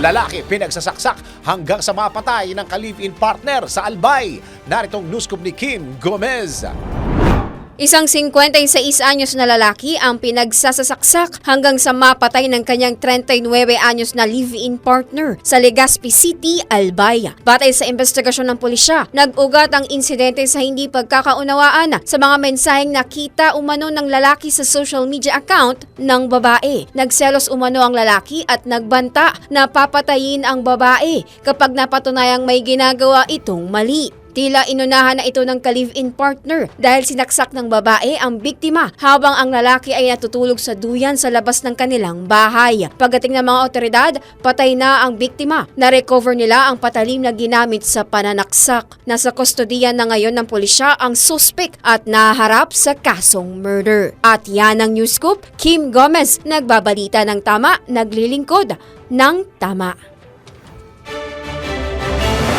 Lalaki pinagsasaksak hanggang sa mapatay ng ka-live-in partner sa Albay. Naritong newscoop ni Kim Gomez. Isang 56 anyos na lalaki ang pinagsasasaksak hanggang sa mapatay ng kanyang 39 anyos na live-in partner sa Legazpi City, Albay. Batay sa investigasyon ng pulisya, nag-ugat ang insidente sa hindi pagkakaunawaan sa mga mensaheng nakita umano ng lalaki sa social media account ng babae. Nagselos umano ang lalaki at nagbanta na papatayin ang babae kapag napatunayang may ginagawa itong mali. Tila inunahan na ito ng ka-live-in partner dahil sinaksak ng babae ang biktima habang ang lalaki ay natutulog sa duyan sa labas ng kanilang bahay. Pagdating ng mga otoridad, patay na ang biktima. Na-recover nila ang patalim na ginamit sa pananaksak. Nasa kustodiyan na ngayon ng pulisya ang suspect at naharap sa kasong murder. At yan ang news scoop, Kim Gomez, nagbabalita ng tama, naglilingkod ng tama.